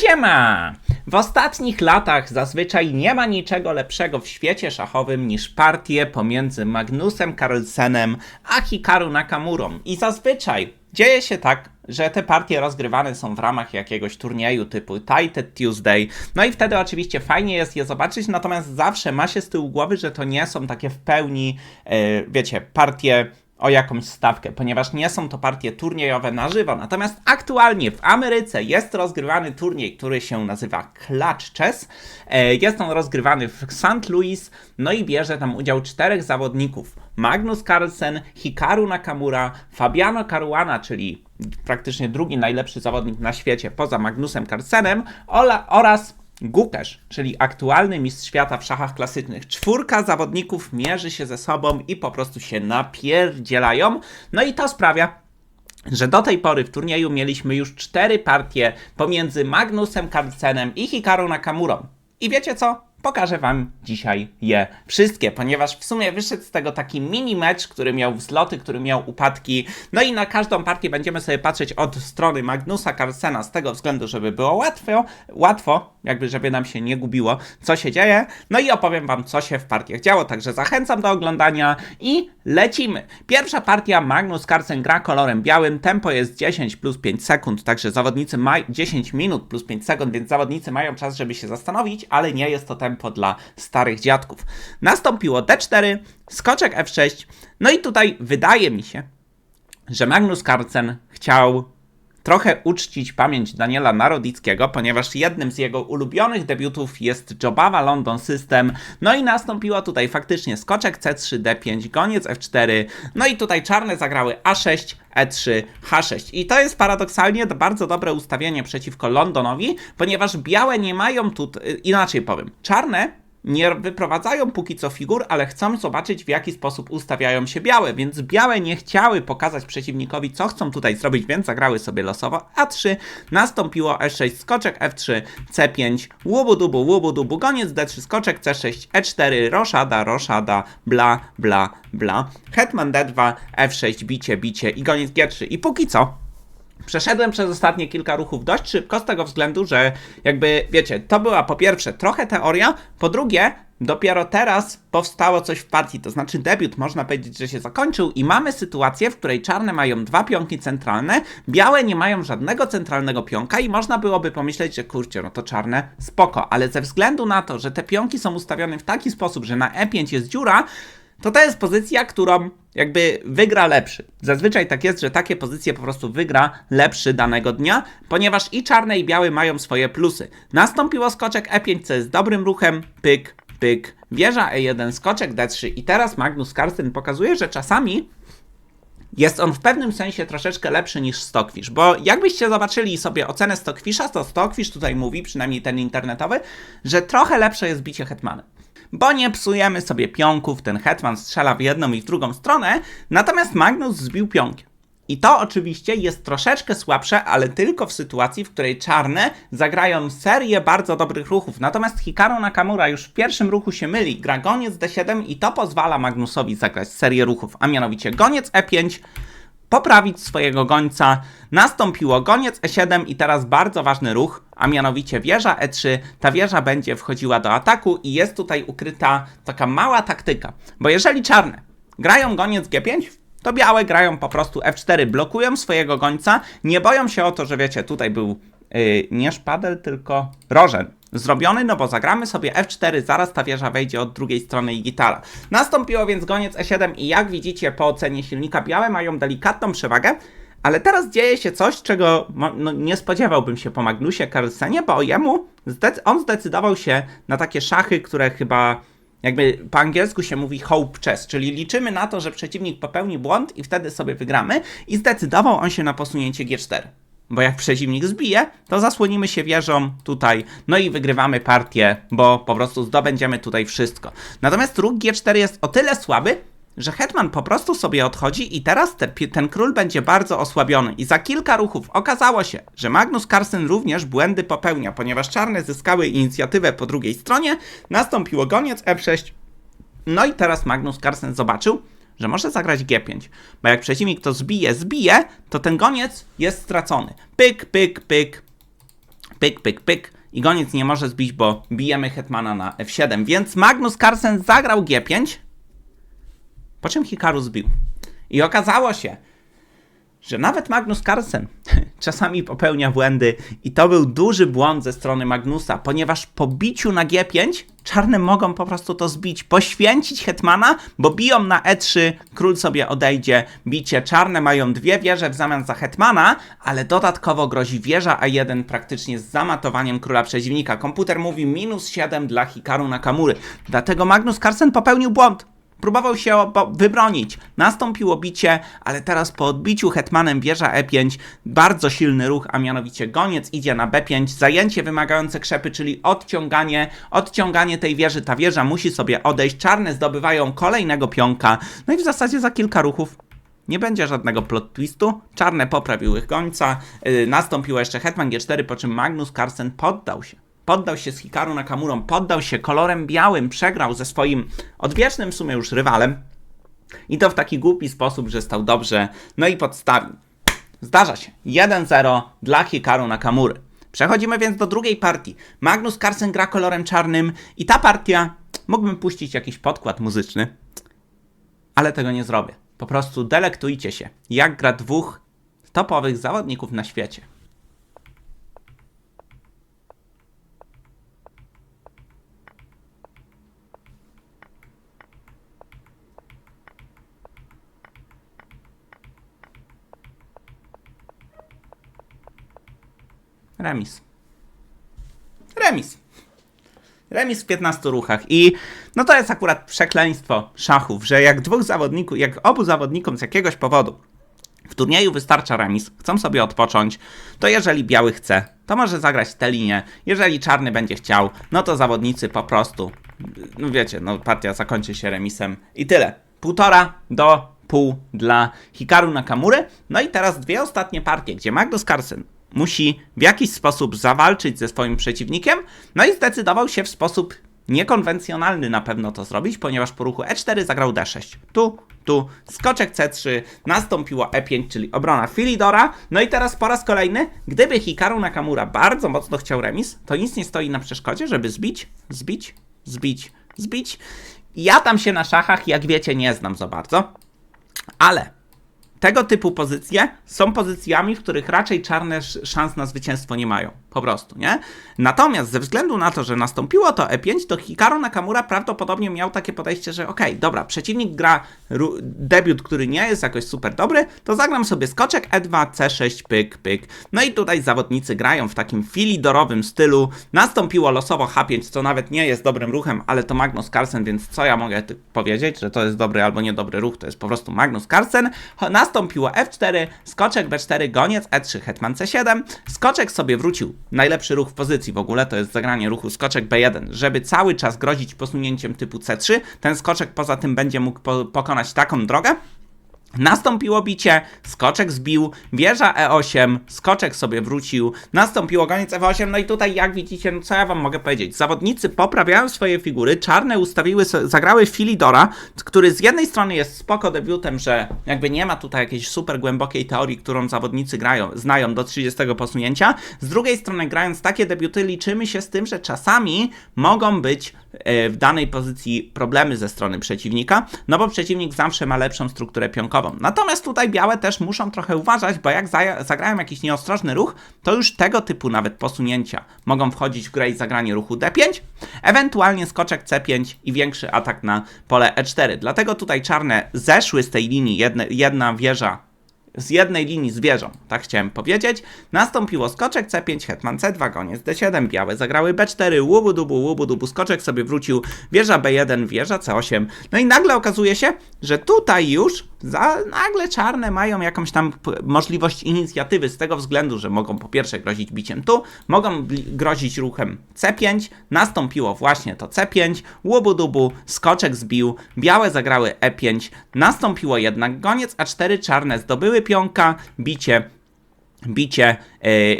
Siema! W ostatnich latach zazwyczaj nie ma niczego lepszego w świecie szachowym niż partie pomiędzy Magnusem Carlsenem a Hikaru Nakamurą. I zazwyczaj dzieje się tak, że te partie rozgrywane są w ramach jakiegoś turnieju typu Titled Tuesday. No i wtedy oczywiście fajnie jest je zobaczyć, natomiast zawsze ma się z tyłu głowy, że to nie są takie w pełni, e, wiecie, partie o jakąś stawkę, ponieważ nie są to partie turniejowe na żywo. Natomiast aktualnie w Ameryce jest rozgrywany turniej, który się nazywa Clutch Chess. E, Jest on rozgrywany w St. Louis, no i bierze tam udział czterech zawodników. Magnus Carlsen, Hikaru Nakamura, Fabiano Caruana, czyli praktycznie drugi najlepszy zawodnik na świecie poza Magnusem Carlsenem oraz Gukesz, czyli aktualny mistrz świata w szachach klasycznych. Czwórka zawodników mierzy się ze sobą i po prostu się napierdzielają. No i to sprawia, że do tej pory w turnieju mieliśmy już cztery partie pomiędzy Magnusem Carlsenem i Hikaru Nakamurą. I wiecie co? Pokażę wam dzisiaj je wszystkie, ponieważ w sumie wyszedł z tego taki mini mecz, który miał wzloty, który miał upadki. No i na każdą partię będziemy sobie patrzeć od strony Magnusa Carlsena z tego względu, żeby było łatwo, łatwo, jakby żeby nam się nie gubiło, co się dzieje. No i opowiem wam, co się w partiach działo, także zachęcam do oglądania i lecimy. Pierwsza partia Magnus Carlsen gra kolorem białym, tempo jest 10 plus 5 sekund, także zawodnicy mają 10 minut plus 5 sekund, więc zawodnicy mają czas, żeby się zastanowić, ale nie jest to tempo dla starych dziadków. Nastąpiło D4, skoczek F6, no i tutaj wydaje mi się, że Magnus Carlsen chciał trochę uczcić pamięć Daniela Narodickiego, ponieważ jednym z jego ulubionych debiutów jest Jobava London System. No i nastąpiło tutaj faktycznie skoczek C3, D5, goniec F4. No i tutaj czarne zagrały A6, E3, H6. I to jest paradoksalnie bardzo dobre ustawienie przeciwko Londonowi, ponieważ białe nie mają tu, inaczej powiem, czarne nie wyprowadzają póki co figur, ale chcą zobaczyć w jaki sposób ustawiają się białe, więc białe nie chciały pokazać przeciwnikowi co chcą tutaj zrobić, więc zagrały sobie losowo. A3, nastąpiło E6, skoczek F3, C5, łubu-dubu, łubu-dubu, goniec D3, skoczek C6, E4, roszada, roszada, bla, bla, bla, hetman D2, F6, bicie, bicie i goniec G3 i póki co Przeszedłem przez ostatnie kilka ruchów dość szybko z tego względu, że jakby wiecie, to była po pierwsze trochę teoria, po drugie dopiero teraz powstało coś w partii, to znaczy debiut można powiedzieć, że się zakończył i mamy sytuację, w której czarne mają dwa pionki centralne, białe nie mają żadnego centralnego pionka i można byłoby pomyśleć, że kurczę, no to czarne spoko, ale ze względu na to, że te pionki są ustawione w taki sposób, że na E5 jest dziura, to to jest pozycja, którą jakby wygra lepszy. Zazwyczaj tak jest, że takie pozycje po prostu wygra lepszy danego dnia, ponieważ i czarne i białe mają swoje plusy. Nastąpiło skoczek E5, co jest dobrym ruchem, pyk, pyk, wieża E1, skoczek D3 i teraz Magnus Carlsen pokazuje, że czasami jest on w pewnym sensie troszeczkę lepszy niż Stockfish, bo jakbyście zobaczyli sobie ocenę Stockfisha, to Stockfish tutaj mówi, przynajmniej ten internetowy, że trochę lepsze jest bicie hetmanem. Bo nie psujemy sobie pionków, ten hetman strzela w jedną i w drugą stronę, natomiast Magnus zbił pionkiem. I to oczywiście jest troszeczkę słabsze, ale tylko w sytuacji, w której czarne zagrają serię bardzo dobrych ruchów. Natomiast Hikaru Nakamura już w pierwszym ruchu się myli, gra goniec D7 i to pozwala Magnusowi zagrać serię ruchów, a mianowicie goniec E5, poprawić swojego gońca. Nastąpiło goniec E7 i teraz bardzo ważny ruch, a mianowicie wieża E3. Ta wieża będzie wchodziła do ataku i jest tutaj ukryta taka mała taktyka. Bo jeżeli czarne grają goniec G5, to białe grają po prostu F4, blokują swojego gońca, nie boją się o to, że wiecie, tutaj był yy, nie szpadel, tylko rożen zrobiony, no bo zagramy sobie F4, zaraz ta wieża wejdzie od drugiej strony i gitara. Nastąpiło więc goniec E7 i jak widzicie po ocenie silnika białe mają delikatną przewagę, ale teraz dzieje się coś, czego no, nie spodziewałbym się po Magnusie Carlsenie, bo jemu zdec on zdecydował się na takie szachy, które chyba jakby po angielsku się mówi hope chess, czyli liczymy na to, że przeciwnik popełni błąd i wtedy sobie wygramy i zdecydował on się na posunięcie G4. Bo jak przeciwnik zbije, to zasłonimy się wieżą tutaj, no i wygrywamy partię, bo po prostu zdobędziemy tutaj wszystko. Natomiast ruch G4 jest o tyle słaby, że hetman po prostu sobie odchodzi i teraz te, ten król będzie bardzo osłabiony. I za kilka ruchów okazało się, że Magnus Carlsen również błędy popełnia, ponieważ czarne zyskały inicjatywę po drugiej stronie, nastąpiło goniec F6. No i teraz Magnus Carlsen zobaczył, że może zagrać G5, bo jak przeciwnik to zbije, zbije, to ten goniec jest stracony. Pyk, pyk, pyk, pyk, pyk, pyk i goniec nie może zbić, bo bijemy hetmana na f7, więc Magnus Carlsen zagrał g5, po czym Hikaru zbił. I okazało się, że nawet Magnus Carlsen czasami popełnia błędy i to był duży błąd ze strony Magnusa, ponieważ po biciu na G5 czarne mogą po prostu to zbić, poświęcić hetmana, bo biją na E3, król sobie odejdzie, bicie czarne mają dwie wieże w zamian za hetmana, ale dodatkowo grozi wieża A1 praktycznie z zamatowaniem króla przeciwnika. Komputer mówi minus 7 dla Hikaru Nakamury, dlatego Magnus Carlsen popełnił błąd. Próbował się wybronić. Nastąpiło bicie, ale teraz po odbiciu hetmanem wieża E5 bardzo silny ruch, a mianowicie goniec idzie na B5, zajęcie wymagające krzepy, czyli odciąganie, odciąganie tej wieży. Ta wieża musi sobie odejść. Czarne zdobywają kolejnego pionka. No i w zasadzie za kilka ruchów nie będzie żadnego plot twistu. Czarne poprawiły gońca. Yy, nastąpiło jeszcze hetman G4, po czym Magnus Carlsen poddał się. Poddał się z Hikaru Nakamurą, poddał się kolorem białym, przegrał ze swoim odwiecznym w sumie już rywalem. I to w taki głupi sposób, że stał dobrze, no i podstawił. Zdarza się. 1-0 dla Hikaru Nakamury. Przechodzimy więc do drugiej partii. Magnus Carlsen gra kolorem czarnym i ta partia, mógłbym puścić jakiś podkład muzyczny, ale tego nie zrobię. Po prostu delektujcie się, jak gra dwóch topowych zawodników na świecie. Remis. Remis. Remis w 15 ruchach. I no to jest akurat przekleństwo szachów, że jak dwóch zawodników, jak obu zawodnikom z jakiegoś powodu w turnieju wystarcza remis, chcą sobie odpocząć, to jeżeli biały chce, to może zagrać tę linię. Jeżeli czarny będzie chciał, no to zawodnicy po prostu, no wiecie, no partia zakończy się remisem i tyle. Półtora do pół dla Hikaru Nakamury. No i teraz dwie ostatnie partie, gdzie Magnus Carlsen musi w jakiś sposób zawalczyć ze swoim przeciwnikiem, no i zdecydował się w sposób niekonwencjonalny na pewno to zrobić, ponieważ po ruchu E4 zagrał D6. Tu, tu, skoczek C3, nastąpiło E5, czyli obrona Filidora. No i teraz po raz kolejny, gdyby Hikaru Nakamura bardzo mocno chciał remis, to nic nie stoi na przeszkodzie, żeby zbić, zbić, zbić, zbić. Ja tam się na szachach, jak wiecie, nie znam za bardzo, ale tego typu pozycje są pozycjami, w których raczej czarne sz- szans na zwycięstwo nie mają. Po prostu, nie? Natomiast ze względu na to, że nastąpiło to E5, to Hikaru Nakamura prawdopodobnie miał takie podejście, że okej, dobra, przeciwnik gra debiut, który nie jest jakoś super dobry, to zagram sobie skoczek E E2, C6, pyk, pyk. No i tutaj zawodnicy grają w takim filidorowym stylu. Nastąpiło losowo H5, co nawet nie jest dobrym ruchem, ale to Magnus Carlsen, więc co ja mogę powiedzieć, że to jest dobry albo niedobry ruch, to jest po prostu Magnus Carlsen. Nastąpiło F4, skoczek B4, goniec E3, hetman C7, skoczek sobie wrócił. Najlepszy ruch w pozycji w ogóle to jest zagranie ruchu skoczek B1, żeby cały czas grozić posunięciem typu C3. Ten skoczek poza tym będzie mógł po pokonać taką drogę, Nastąpiło bicie, skoczek zbił, wieża E8, skoczek sobie wrócił, nastąpiło goniec F8, no i tutaj jak widzicie, no co ja wam mogę powiedzieć, zawodnicy poprawiają swoje figury, czarne ustawiły, zagrały Filidora, który z jednej strony jest spoko debiutem, że jakby nie ma tutaj jakiejś super głębokiej teorii, którą zawodnicy grają, znają do 30 posunięcia, z drugiej strony grając takie debiuty liczymy się z tym, że czasami mogą być e, w danej pozycji problemy ze strony przeciwnika, no bo przeciwnik zawsze ma lepszą strukturę pionkową. Natomiast tutaj białe też muszą trochę uważać, bo jak zagrają jakiś nieostrożny ruch, to już tego typu nawet posunięcia mogą wchodzić w grę i zagranie ruchu D5, ewentualnie skoczek C5 i większy atak na pole E4. Dlatego tutaj czarne zeszły z tej linii, jedne, jedna wieża z jednej linii z wieżą, tak chciałem powiedzieć. Nastąpiło skoczek C5, hetman C2, goniec D7, białe zagrały B4, łubu dubu, łubu dubu, skoczek sobie wrócił, wieża B1, wieża C8. No i nagle okazuje się, że tutaj już za, nagle czarne mają jakąś tam możliwość inicjatywy z tego względu, że mogą po pierwsze grozić biciem tu, mogą grozić ruchem C5, nastąpiło właśnie to C5, łubu dubu, skoczek zbił, białe zagrały E5, nastąpiło jednak goniec A4, czarne zdobyły pionka, bicie bicie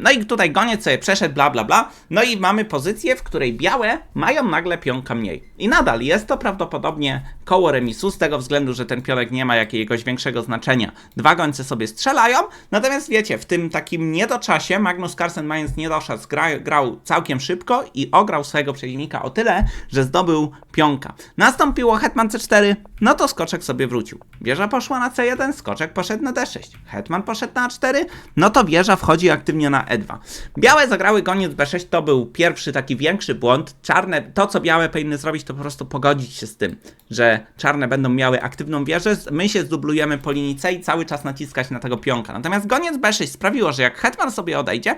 No i tutaj goniec sobie przeszedł, bla bla bla. No i mamy pozycję, w której białe mają nagle pionka mniej. I nadal jest to prawdopodobnie koło remisu, z tego względu, że ten pionek nie ma jakiegoś większego znaczenia. Dwa gońce sobie strzelają, natomiast wiecie, w tym takim niedoczasie Magnus Carlsen mając niedoczas gra, grał całkiem szybko i ograł swojego przeciwnika o tyle, że zdobył pionka. Nastąpiło hetman c4, no to skoczek sobie wrócił. Wieża poszła na c1, skoczek poszedł na d6. Hetman poszedł na a4, no to wieża wchodzi aktywnie na e2. Białe zagrały goniec b6, to był pierwszy taki większy błąd. Czarne, to co białe powinny zrobić, to po prostu pogodzić się z tym, że czarne będą miały aktywną wieżę, my się zdublujemy po linii c i cały czas naciskać na tego pionka. Natomiast goniec b6 sprawiło, że jak hetman sobie odejdzie,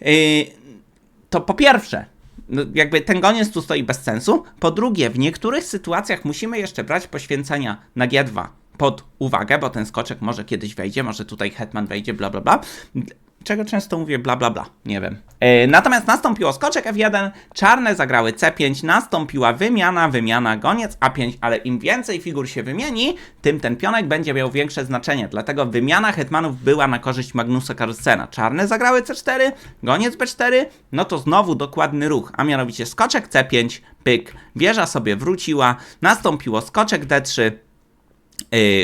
yy, to po pierwsze, no jakby ten goniec tu stoi bez sensu. Po drugie, w niektórych sytuacjach musimy jeszcze brać poświęcenia na G2 pod uwagę, bo ten skoczek może kiedyś wejdzie, może tutaj hetman wejdzie, bla bla bla. Czego często mówię bla bla bla, nie wiem. E, natomiast nastąpiło skoczek F1, czarne zagrały C5, nastąpiła wymiana, wymiana, goniec A5, ale im więcej figur się wymieni, tym ten pionek będzie miał większe znaczenie. Dlatego wymiana hetmanów była na korzyść Magnusa Carlsena. Czarne zagrały C4, goniec B4, no to znowu dokładny ruch, a mianowicie skoczek C5, pyk, wieża sobie wróciła, nastąpiło skoczek D3, Yy,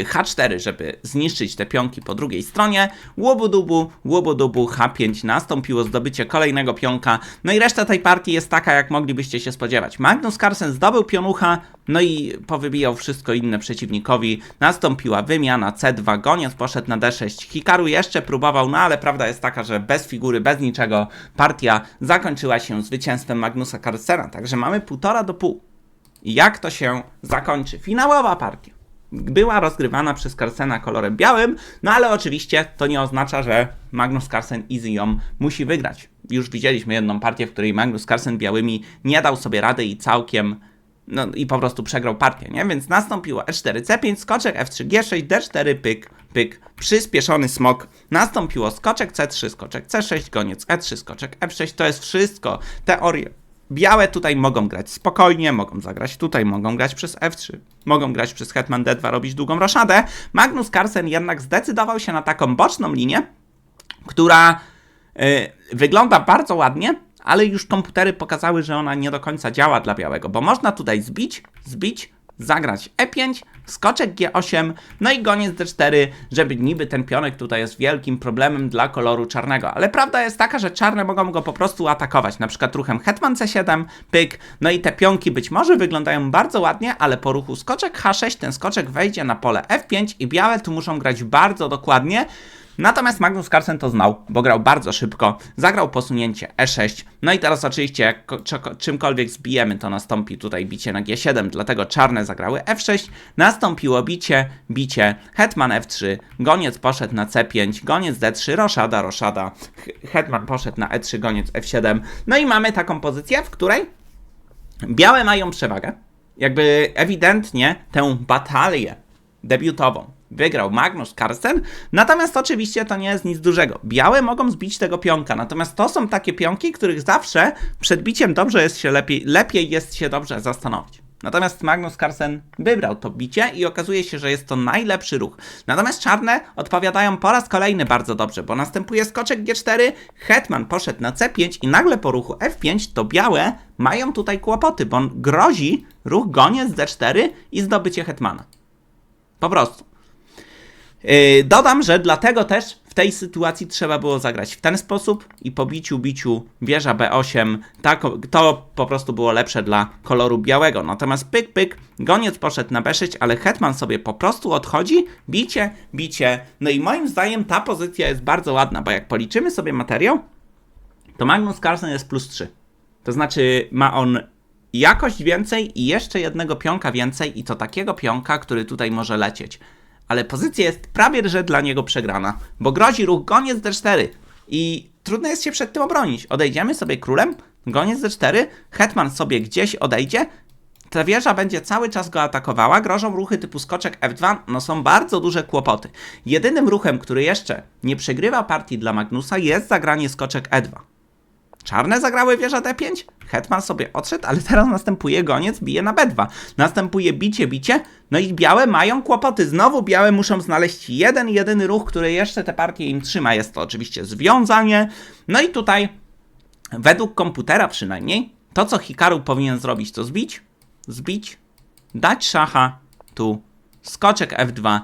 H4, żeby zniszczyć te pionki po drugiej stronie. Łobudubu, łobudubu, H5 nastąpiło zdobycie kolejnego pionka. No i reszta tej partii jest taka, jak moglibyście się spodziewać. Magnus Carlsen zdobył pionucha, no i powybijał wszystko inne przeciwnikowi. Nastąpiła wymiana C2, goniec poszedł na D6. Hikaru jeszcze próbował, no ale prawda jest taka, że bez figury, bez niczego partia zakończyła się zwycięstwem Magnusa Carlsena. Także mamy półtora do pół. Jak to się zakończy? Finałowa partia była rozgrywana przez Carlsena kolorem białym, no ale oczywiście to nie oznacza, że Magnus Carlsen easy ją musi wygrać. Już widzieliśmy jedną partię, w której Magnus Carlsen białymi nie dał sobie rady i całkiem no i po prostu przegrał partię, nie? Więc nastąpiło E4, C5, skoczek F3, G6, D4, pyk, pyk, przyspieszony smok. Nastąpiło skoczek C3, skoczek C6, goniec E3, skoczek F6. To jest wszystko. Teorie Białe tutaj mogą grać spokojnie, mogą zagrać tutaj, mogą grać przez F3, mogą grać przez Hetman D2, robić długą roszadę. Magnus Carlsen jednak zdecydował się na taką boczną linię, która yy, wygląda bardzo ładnie, ale już komputery pokazały, że ona nie do końca działa dla białego, bo można tutaj zbić, zbić, zagrać E5, skoczek G8, no i goniec D4, żeby niby ten pionek tutaj jest wielkim problemem dla koloru czarnego. Ale prawda jest taka, że czarne mogą go po prostu atakować, na przykład ruchem hetman C7, pyk, no i te pionki być może wyglądają bardzo ładnie, ale po ruchu skoczek H6 ten skoczek wejdzie na pole F5 i białe tu muszą grać bardzo dokładnie, Natomiast Magnus Carlsen to znał, bo grał bardzo szybko, zagrał posunięcie E6, no i teraz oczywiście jak czymkolwiek zbijemy, to nastąpi tutaj bicie na G7, dlatego czarne zagrały F6, nastąpiło bicie, bicie, hetman F3, goniec poszedł na C5, goniec D3, roszada, roszada, hetman poszedł na E3, goniec F7, no i mamy taką pozycję, w której białe mają przewagę, jakby ewidentnie tę batalię debiutową wygrał Magnus Carlsen, natomiast oczywiście to nie jest nic dużego. Białe mogą zbić tego pionka, natomiast to są takie pionki, których zawsze przed biciem dobrze jest się lepiej, lepiej jest się dobrze zastanowić. Natomiast Magnus Carlsen wybrał to bicie i okazuje się, że jest to najlepszy ruch. Natomiast czarne odpowiadają po raz kolejny bardzo dobrze, bo następuje skoczek G4, hetman poszedł na C5 i nagle po ruchu F5 to białe mają tutaj kłopoty, bo grozi ruch goniec D4 i zdobycie hetmana. Po prostu. Yy, dodam, że dlatego też w tej sytuacji trzeba było zagrać w ten sposób i po biciu, biciu wieża B8 tak, to po prostu było lepsze dla koloru białego. Natomiast pyk, pyk, goniec poszedł na B6, ale hetman sobie po prostu odchodzi, bicie, bicie. No i moim zdaniem ta pozycja jest bardzo ładna, bo jak policzymy sobie materiał, to Magnus Carlsen jest plus 3. To znaczy ma on jakość więcej i jeszcze jednego pionka więcej i to takiego pionka, który tutaj może lecieć ale pozycja jest prawie że dla niego przegrana, bo grozi ruch goniec d4 i trudno jest się przed tym obronić. Odejdziemy sobie królem, goniec d4, hetman sobie gdzieś odejdzie, ta wieża będzie cały czas go atakowała, grożą ruchy typu skoczek f2, no są bardzo duże kłopoty. Jedynym ruchem, który jeszcze nie przegrywa partii dla Magnusa jest zagranie skoczek e2. Czarne zagrały wieża D5, hetman sobie odszedł, ale teraz następuje goniec, bije na B2. Następuje bicie, bicie, no i białe mają kłopoty. Znowu białe muszą znaleźć jeden, jedyny ruch, który jeszcze te partie im trzyma. Jest to oczywiście związanie. No i tutaj, według komputera przynajmniej, to co Hikaru powinien zrobić, to zbić, zbić, dać szacha, tu, skoczek F2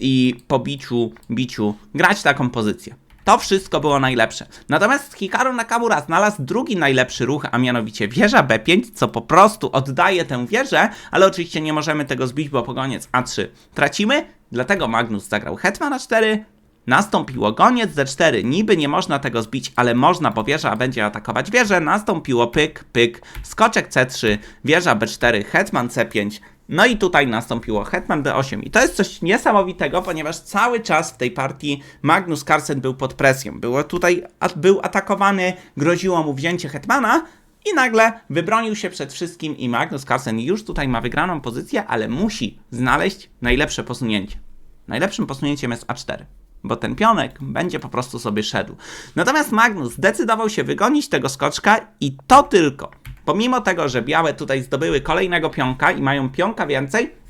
i po biciu, biciu grać taką pozycję. To wszystko było najlepsze. Natomiast Hikaru Nakamura znalazł drugi najlepszy ruch, a mianowicie wieża B5, co po prostu oddaje tę wieżę, ale oczywiście nie możemy tego zbić, bo po goniec A3 tracimy, dlatego Magnus zagrał hetman A4, Nastąpiło goniec D4, niby nie można tego zbić, ale można, bo wieża będzie atakować wieżę. Nastąpiło pyk, pyk, skoczek C3, wieża B4, hetman C5. No i tutaj nastąpiło hetman D8. I to jest coś niesamowitego, ponieważ cały czas w tej partii Magnus Carlsen był pod presją. Było tutaj, był atakowany, groziło mu wzięcie hetmana, i nagle wybronił się przed wszystkim i Magnus Carlsen już tutaj ma wygraną pozycję, ale musi znaleźć najlepsze posunięcie. Najlepszym posunięciem jest A4, bo ten pionek będzie po prostu sobie szedł. Natomiast Magnus zdecydował się wygonić tego skoczka i to tylko. Pomimo tego, że białe tutaj zdobyły kolejnego pionka i mają pionka więcej,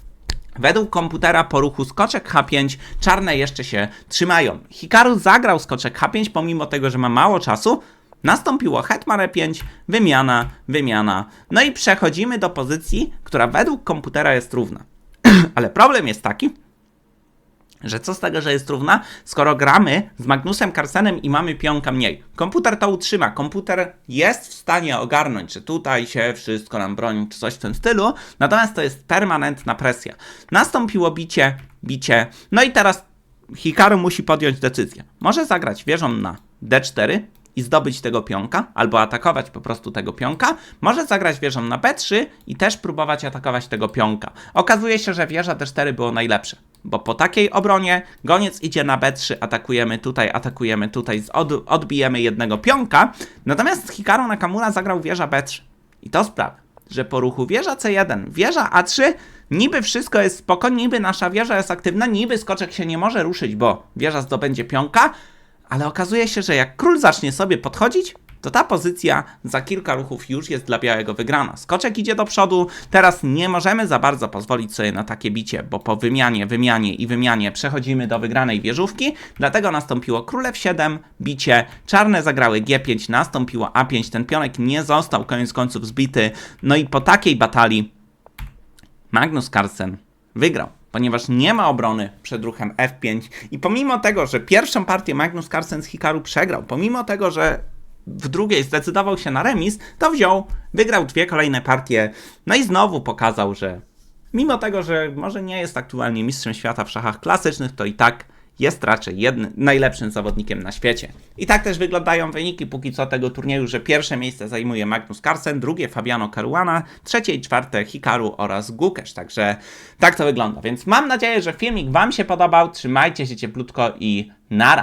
Według komputera po ruchu skoczek H5 czarne jeszcze się trzymają. Hikaru zagrał skoczek H5 pomimo tego, że ma mało czasu. Nastąpiło hetman E5, wymiana, wymiana. No i przechodzimy do pozycji, która według komputera jest równa. Ale problem jest taki, że co z tego, że jest równa, skoro gramy z Magnusem Carlsenem i mamy pionka mniej. Komputer to utrzyma, komputer jest w stanie ogarnąć, że tutaj się wszystko nam broni, czy coś w tym stylu, natomiast to jest permanentna presja. Nastąpiło bicie, bicie, no i teraz Hikaru musi podjąć decyzję. Może zagrać wieżą na D4 i zdobyć tego pionka, albo atakować po prostu tego pionka. Może zagrać wieżą na B3 i też próbować atakować tego pionka. Okazuje się, że wieża D4 było najlepsze, bo po takiej obronie goniec idzie na B3, atakujemy tutaj, atakujemy tutaj, od, odbijemy jednego pionka. Natomiast Hikaru Nakamura zagrał wieża B3. I to sprawia, że po ruchu wieża C1, wieża A3, niby wszystko jest spoko, niby nasza wieża jest aktywna, niby skoczek się nie może ruszyć, bo wieża zdobędzie pionka, ale okazuje się, że jak król zacznie sobie podchodzić, to ta pozycja za kilka ruchów już jest dla białego wygrana. Skoczek idzie do przodu, teraz nie możemy za bardzo pozwolić sobie na takie bicie, bo po wymianie, wymianie i wymianie przechodzimy do wygranej wieżówki, dlatego nastąpiło król F7, bicie, czarne zagrały G5, nastąpiło A5, ten pionek nie został koniec końców zbity, no i po takiej batalii Magnus Carlsen wygrał, ponieważ nie ma obrony przed ruchem F5 i pomimo tego, że pierwszą partię Magnus Carlsen z Hikaru przegrał, pomimo tego, że w drugiej zdecydował się na remis, to wziął, wygrał dwie kolejne partie, no i znowu pokazał, że mimo tego, że może nie jest aktualnie mistrzem świata w szachach klasycznych, to i tak jest raczej jednym, najlepszym zawodnikiem na świecie. I tak też wyglądają wyniki póki co tego turnieju, że pierwsze miejsce zajmuje Magnus Carlsen, drugie Fabiano Caruana, trzecie i czwarte Hikaru oraz Gukesz. Także tak to wygląda. Więc mam nadzieję, że filmik Wam się podobał. Trzymajcie się cieplutko i nara.